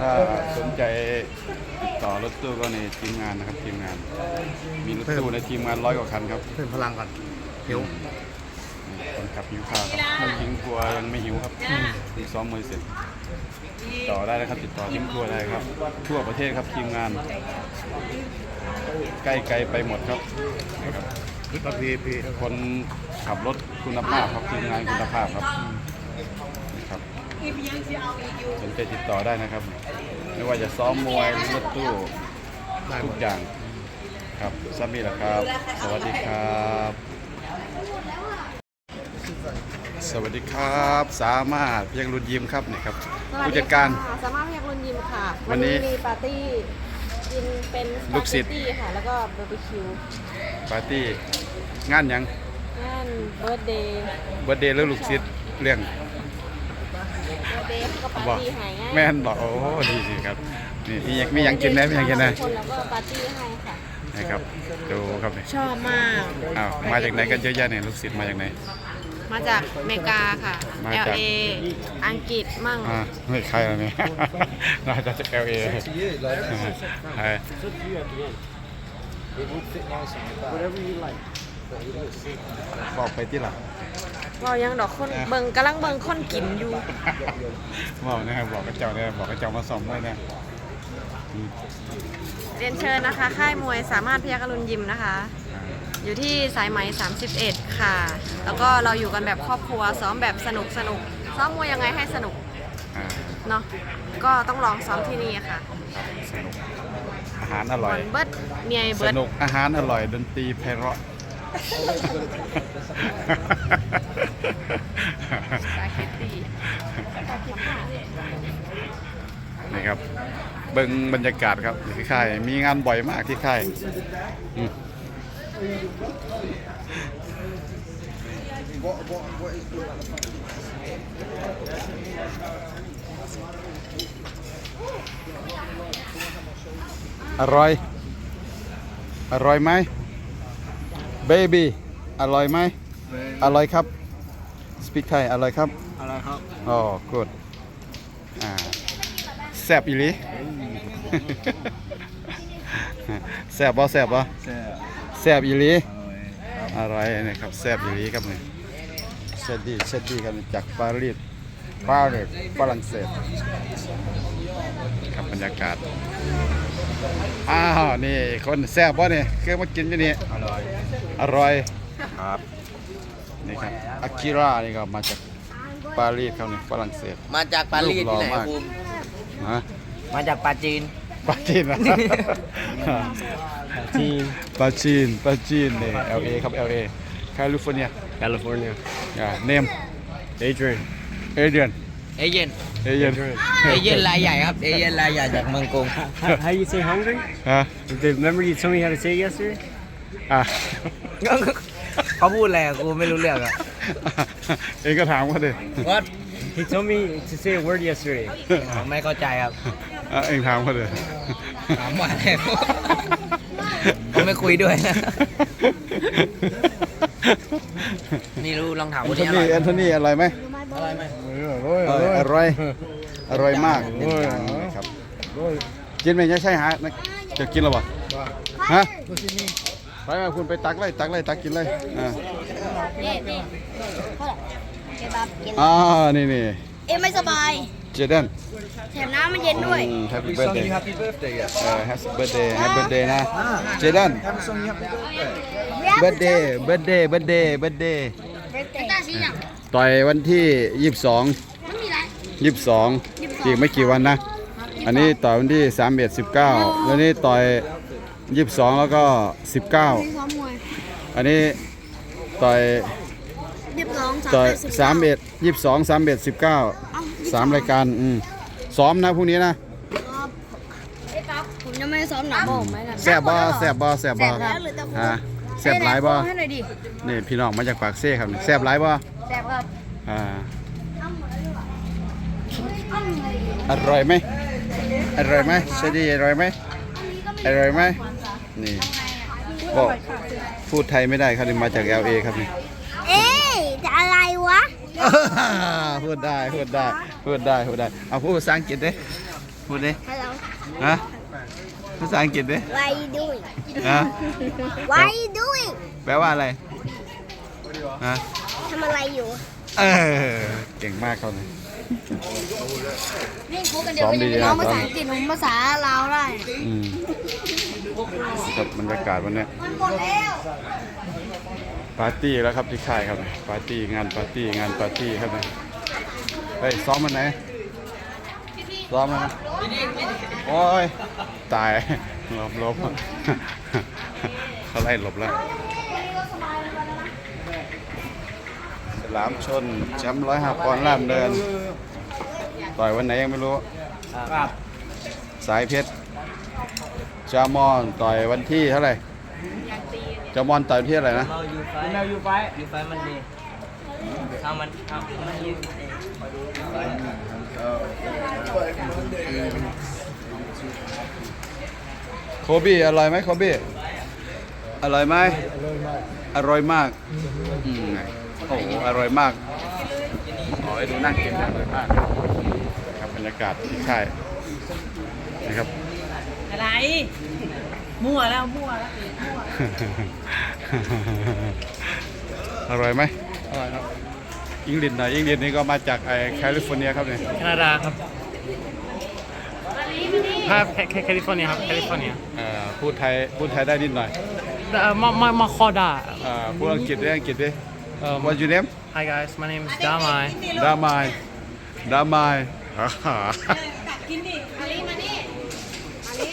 ถ้าสนใจติดต่อรถตู้ก็ในทีมงานนะครับทีมงาน มีรถตู้ในทีมงานร้อยกว่าคันครับเพิ่มพลังก่อนหิวนี่คนขับหิวข้าวครับถ้าทิ้งครัวยังไม่หิวครับเพิ่งซ้อมมวยเสร็จติดต่อได้นะครับ ติดต่อทิ้งครัวได้ครับ ทั่วประเทศครับทีมงาน ใกล้ไกลไปหมดครับนะครับขึ้นมาพีพีคนขับรถคุณภาพครับทีมงานคุณภาพครับนี่ครับ สนใจติดต่อได้นะครับ ไม่ว่าจะซ้อมมวยรถตู้ได้หมทุดกอย่างครับซัมมี่แหละครับ สวัสดีครับ สวัสดีครับ สามารถเพียงรุนยิมครับนี่ครับผู้จัดการค่ะสามารถพยักรุนยิมค่ะ วันนี้มีปาร์ตี้กินเป็นลูกศิษย์สปาเกตตี้ค่ะแล้วก็บาร์บีคิวปาร์ตี้งานหยังงานเบิร์ดเดย์เบิร์ดเดย์หรือลูกศิษย์เรื่อง เบิร์ดเดย์ก็ปาร์บอกตี้ให้ง่ายแม่นบอกโอ้ดีสิครับนี่มีหยังมีหยังกินได้มีหยังกินได้คนแล้วก็ปาร์ตี้ให้ค่ะนะครับดูครับนี่ชอบมาก อ้าวมาจากไหนกันเยอะแยะเนี่ยลูกศิษย์มาจากไหน มาจากอเมริกาค่ะ มาจาก LA อังกฤษมั่งอ่าไม่ใครแล้วเนี่ย น่าจะจาก LA ใช่บอกไปที่หลัง เรายังดอกคนเบิงกำลังเบิงคนกินอยู่ บอกนะครับบอกกระเจ้าเนี่ยบอกกระเจ้ามาส่อมด้วยนะอืมเรียนเชิญนะคะ ค่ายมวยสามารถพยักรุนยิมนะคะอ่าอยู่ที่สายไหม 31 ค่ะ แล้วก็เราอยู่กันแบบครอบครัวซ้อมแบบสนุกสนุกซ้อมมวยยังไงให้สนุกอ่าเนาะก็ต้องลองซ้อมที่นี่ค่ะสนุกอาหารอร่บออยลเบิร์ดเมียสเบิร์ด นุกอาหารอร่อยดนตรีไพเราะ สาเกตตีนี่ครับ เบิ่งบรรยากาศครับที่ค่าย มีงานบ่อยมากที่ค่ายอร่อย อร่อยไหมเบบี้อร่อยไหมอร่อยครับ สปีกไทยอร่อยครับ อะไรครับอ๋อ good อ่าแซ่บอีหลีแซ่บบ่แซ่บบ่แซ่บแซ่บอีหลีอร่อยอร่อยนะครับแซ่บอีหลีครับนี่เชดดี้เชดดี้ครับจากปารีสปารีสฝรั่งเศสครับบรรยากาศอ้าวนี่คนแซ่บบ่เนี่ยคือมากินอยู่นี่อร่อยอร่อย ครับ นี่ครับอากิระนี่ก็มาจากปารีสครับนี่ฝรั่งเศส มาจากปารีสรูปหล่อที่ไหนมากภูมิฮะมาจากปาจีนปาจีนนะจีนปาจีนปาจีนนี่ LA ครับ LA แคลิฟอร์เนียแคลิฟอร์เนียอ่าเนมเอเดรียนเอเดียนเอเย่นเอเดียนเอเย่นรายใหญ่ครับเอเย่นรายใหญ่จากเมืองกรุง How, how you say hungry? ฮะ Remember you told me how to say it yesterday? อะ เขาพูดอะไรอะกูไม่รู้เรื่องอะ เองก็ถามเขาดิว่า He told me to say a word yesterday. ไม่เข้าใจครับ อะเองถามเขาดิ ถามว่าอะไรเขาไม่คุยด้วยนะนี่รู้ลองถามแอคนนโทนี้อร่นีอยแอนโทนีอร่อยไหมอร่อยไหมเอออร่อยอร่อยมากนี่ครับกินไหมยังใช่หานะจะกินหรอเปล่าฮะ ไปมาคุณไปตักเลยตักเลยตักกินเลยอ่านี่นี่เคบับกินอ่านี่นี่เอ็มไม่สบายเจเดนแถมน้ำมันเย็นด้วย แฮปปี้เบิร์ดเดย์แฮปปี้เบิร์ดเดย์เออแฮปปี้เบิร์ดเดย์แฮปปี้เบิร์ดเดย์นะเจเดนเบิร์ดเดย์เบิร์ดเดย์เบิร์ดเดย์เบิร์ดเดย์ไม่ตาสีอย่างต่อยวันที่ 22ไม่มีไร22อีกไม่กี่วันนะ อันนี้ต่อยวันที่3เอ็ด19แล้วนี่ต่อย 22แล้วก็มี19ซ้อมมวยอันนี้ต่อยเรียบร้องต่อยสาม3เอ็ด22 3เอ็ด19 3รายการอืมซ้อมนะพรุ่งนี้นะไอ้ปั๊บผมยังไม่ได้ซ้อมหนักผมไหมล่ะแซ่บบ่แซ่บบ่แซ่บบ่แซ่บแล้วหรือตะคูฮะแซ่บหลายบ่ให้หน่อยดินี่พี่น้องมาจากปากเซ่ครับนี่แซ่บหลายบ่แซ่บครับอ่าอร่อยไหมอร่อยไหมเชดีอร่อยไหมอร่อยไหม นี่บอกพูดไทยไม่ได้ครับนี่มาจาก LA ครับนี่เอ๊ะจะอะไรวะ พูดได้พูดได้พูดได้พูดได้เอาพูดภาษาอังกฤษดิพูดดิ Hello ฮะภาษาอังกฤษดิ What are you doing ฮะ What are you doing แปลว่าอะไรฮะทำอะไรอยู่ เออเก่งมากเขาเลยนี่คบกันเดีซ้ยวอมก็ดียังนะน้องภาซ้อษามอังกฤษผมภาษาลาวได้ อืม ครับบรรยากาศวันเนี้ยมันหมดแล้วปาร์ตี้แล้วครับที่ค่ายครับ ปาร์ตี้งานปาร์ตี้งานปาร์ตี้ครับเนี่ยเฮ้ยซ้อมมันไหนซ้อมมันนะโอ้ยตายหลบหลบเขาไล่หลบแล้วฉลามชนแชมป์ร้อยห้าปอนด์ล่ามเดิน ต่อยวันไหนยังไม่รู้ครับสายเพชร จามอนต่อยวันที่เท่าไหร่จามอนต่อยวันที่อะไรนะ เราอยู่ไฟเราอยู่ไฟอยู่ไฟมันดีทำมันทำมันยืนโคบี้อร่อยไหมโคบี้อร่อยไหมอร่อยมากอืมโอ้โหอร่อยมากอ๋อให้ดูนั่งกินนะอร่อยมากครับบรรยากาศที่ค่ายนะครับ อะไร มั่วแล้วมั่วแล้วอร่อยไหมอร่อยครับอิงลินหน่อยอิงลินนี่ก็มาจากไอ้แคลิฟอร์เนียครับเนี่ยแคนาดาครับครับแคแคแคลิฟอร์เนียครับแคลิฟอร์เนียเอ่อพูดไทยพูดไทยได้นิดหน่อยเอ่อมามามาคอดาเอ่อพูดอังกฤษได้อังกฤษดิเอ่อ What's your name Hi guys my name is Damai ดามายดามายฮ่าฮ่ากินดิ มาลีมานี่มาลี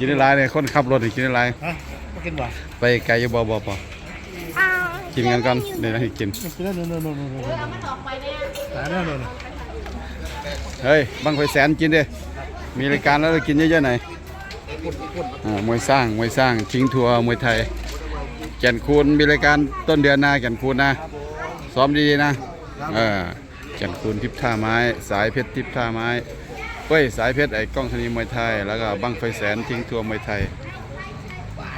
กินอะไรเนี่ยคนขับรถนี่กินอะไรกินบ่ไปไกลอยู่บ่บ่บ่อ้าวกินกันก่อนเดี๋ยวนะให้กินเฮ้ยบังไฟแสนกินดิมีรายการแล้วเรากินเยอะๆหน่อยอ่ามวยสร้างมวยสร้างชิงทัวร์มวยไทย แก่นคูณมีรายการต้นเดือนหน้าแก่นคูณนะซ้อมดีๆนะเออแก่นคูณทิพย์ท่าไม้ สายเพชรทิพย์ท่าไม้ เฮ้ย สายเพชรไอ้กล้องธนีมวยไทย แล้วก็บังไฟแสนทิ้งทัวร์มวยไทย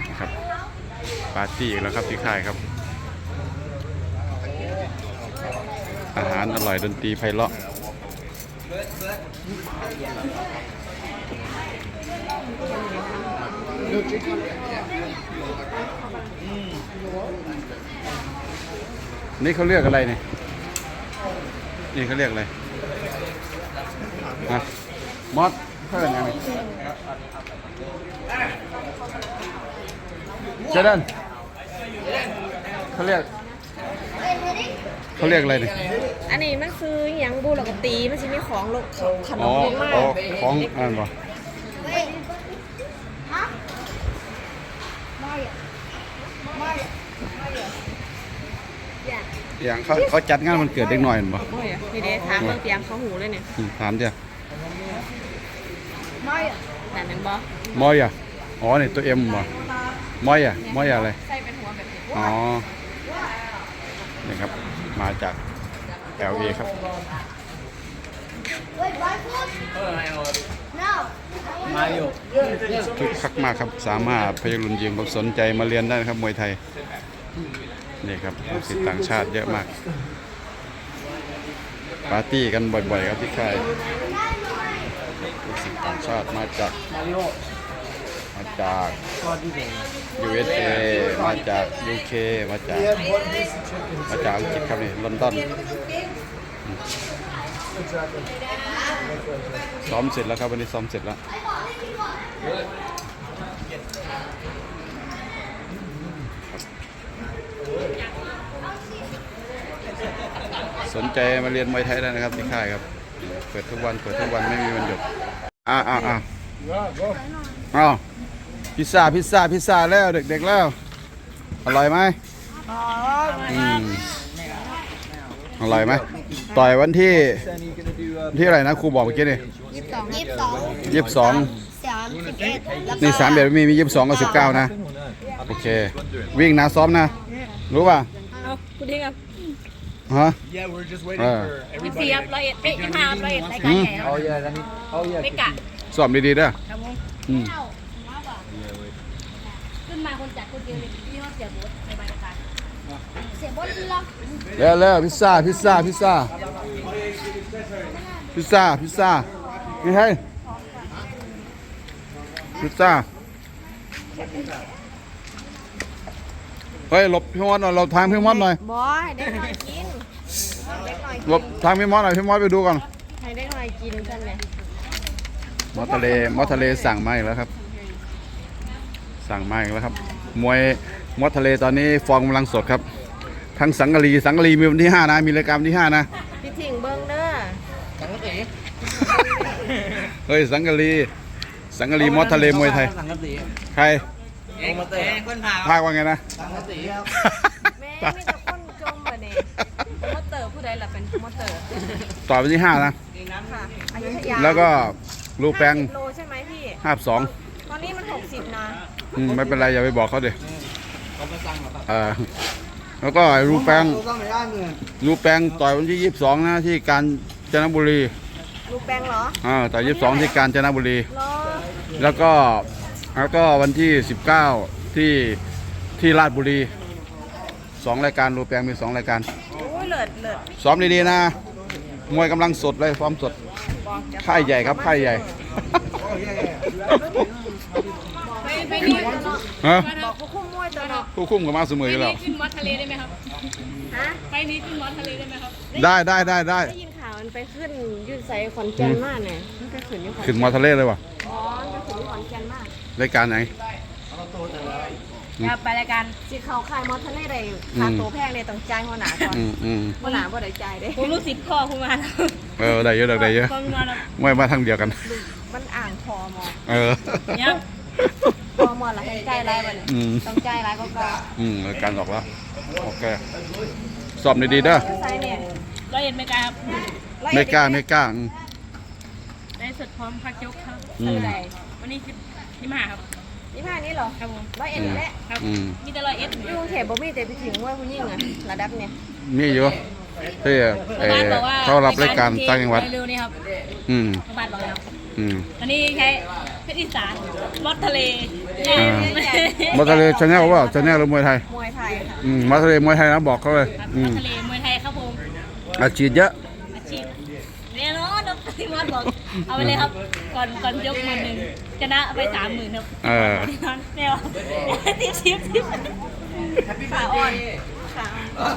นะครับปาร์ตี้อีกแล้วครับที่ค่ายครับ อาหารอร่อยดนตรีไพเราะนี่เขาเรียกอะไรเนี่ย นี่เขาเรียกอะไรฮะ มอสเพื่อนยังไงเจดันเขาเรียกเขาเรียกอะไรเนี่ยอันนี้มันคือหยังบูหลกตีมันจะมีของลงขนอ๋อมลงมาอ๋อของอันบ่เฮ้ยฮะไม่อะไม่อะอย่าอย่างเขาเขาจัดงานมันเกิดเด็กหน่อยเห็นบ่โอ้ยนี่เด้ถามเบิ่งเตียงเขาหูเลยเนี่ยอืมถามเจ้าไม่อะนั่นเป็นบ่มอยอะอ๋อนี่ตัวเอ็มบ่มอยอะมอยอะไรใส่เป็นหัวแบบนี้อ๋อนี่ครับมาจาก LA ครับเฮ้ยบอยพูด no มาอยู่คึกคักมากครับสามารถพยารุนยิงผมสนใจมาเรียนได้นะครับมวยไทยนี่ครับลูกศิษย์ต่างชาติเยอะมาก ปาร์ตี้กันบ่อยๆครับที่ค่าย ลูกศิษย์ต่างชาติมาจากมาจาก USA มาจาก UK มาจากมาจากอังกฤษครับนี่ลอนดอนซ้อมเสร็จแล้วครับวันนี้ซ้อมเสร็จแล้ว สนใจมาเรียนมวยไทยได้นะครับที่ค่ายครับ เปิดทุกวันเปิดทุกวันไม่มีวันหยุด อ้าวอ้าวอ้าวอ้าวพิซซ่าพิซซ่าพิซซ่าแล้วเด็กๆแล้ว อร่อยไหมอืมอร่อยไหมต่อยวันที่วันที่อะไรนะครูบอกเมื่อกี้นี่ยี่สิบสองยี่สิบสองยี่สิบสองสามสิบเอ็ดแล้วก็นี่สามเดือนมีมียี่สิบสองกับสิบเก้านะ โอเค วิ่งนะซ้อมนะ รู้ป่ะ เอาคุณทิ้งครับฮะ Yeah we're just เออยี่สิบสี่ครับร้อยเอ็ดเอ้ยยี่สิบห้าครับร้อยเอ็ดรายการใหญ่ครับ oh yeah that mean oh yeah ไม่กะซ้อมดีๆเด้อครับผมอืมขึ้นมาคนจัดคนเดียวเลยพี่ว่าเสียบุตรในบรรยากาศเสียบอลล็อกเร็วเร็วพิซซ่าพิซซ่าพิซซ่าพิซซ่าพิซซ่านี่ให้พิซซ่าเฮ้ยหลบพี่มอสหน่อยเราทางพี่มอสหน่อยบอยเด็กหน่อยกินเด็กหน่อย หลบทางพี่มอสหน่อยพี่มอสไปดูก่อนให้เด็กหน่อยกินกันเลยมอสทะเลมอสทะเลสั่งมาอีกแล้วครับ สั่งมาอีกแล้วครับ มวยมอสทะเลตอนนี้ฟอร์มกำลังสดครับ ทั้งสังกะรีสังกะรีมีวันที่5นะมีรายการวันที่5นะพี่ถิงเบิ้งเด้อเฮ้ยสังกะรีสังกะรีมอสทะเลมวยไทยสังกะสีใครเองเองคนพาภาคว่าไงนะสังกะสีครับแม่มีแต่คนจมบ่เนี่ย โปรโมเตอร์ผู้ใดล่ะเป็นโปรโมเตอร์ต่อไปที่5นะ ค่ะอยุธยาแล้วก็ลูกแปง50โลใช่ไหมพี่52ตอนนี้มัน 60 นะอืมไม่เป็นไรอย่าไปบอกเขาเดี๋ยวเออแล้วก็ลูกแปงต้องไปด้านเงินลูกแปงต่อยวันที่22นะที่กาญจนบุรีลูกแปงเหรออ่าต่อย22ที่กาญจนบุรี เหรอแล้วก็แล้วก็วันที่ 19 ที่ที่ราชบุรีสองรายการรูปแปลงมีสองรายการโอ้ย เลิศเลิศซ้อมดีๆนะ มวยกำลังสดเลยซ้อมสดบอกจะค่ายใหญ่ครับ ค่ายใหญ่ ไปไปนี่ตัวเนาะฮะบอกผู้คุ้มมวยตัวเนาะผู้คุ้มกับมาเสมออยู่แล้ว ขึ้นมอสทะเลได้ไหมครับ ฮะไปนี้ขึ้นมอสทะเลได้ไหมครับ ได้ได้ได้ได้ได้ยินข่าวมันไปขึ้นยืนไซขอนแก่นมากเนี่ยมันไปขึ้นอยู่ขอนขึ้นมอทะเลเลยวะอ๋อมันไปขึ้นอยู่ขอนแก่นมากรายการไหน ครับไปรายการสิเขาขายมอทะเลได้ค่าตัวแพงเลยต้องจ่ายหัวหน้าก่อนอืมอืมหัวหน้าบ่ได้จ่ายเด้ผมรู้สิทธิ์พ่อคุณมาแล้วเออได้เยอะได้เยอะพ่อคุณมาแล้วมวยมาทางเดียวกัน มันอ่างพอมอเออเนี่ยพอมอละให้จ่ายรายวันอืมต้องจ่ายรายก็ก็อืมรายการออกแล้วโอเคสอบดีๆเด้อไซเนี่ยร้อยเอ็ดไม่กล้าครับไม่กล้าไม่กล้าอืมได้สุดพร้อมพักยกครับอืมวันนี้สิบที่มาครับ ยี่ห้านี้เหรอครับผมร้อยเอ็ดนี่แหละครับ อืมมีแต่ร้อยเอ็ดอยู่กรุงเทพบ่มีแต่ไปถึงว่าผู้หญิงอะระดับเนี่ยมีอยู่ที่เอ่อบ้านบอกว่าเขารับรายการต่างจังหวัด เร็วๆนี่ครับอืมบ้านบอกแล้วอืมอันนี้ใช้เพชรอีสานมอสทะเลใหญ่อ่ามาทะเลชาแนลว่าชาแนลหรือมวยไทยมวยไทยค่ะอืมมาทะเลมวยไทยนะบอกเขาเลย ครับอืมอมสทะเลมวยไทยครับผมอาชีพเยอะอาชีพแน่น อนครับที่มอสบอกเอาไปเลยครับ ก่อนก่อนยกมือหนึ่งชนะไปสามหมื่นครับเออแน่นอนแน่นอนทิปทิปทิปขาอ่อนขาอ่อน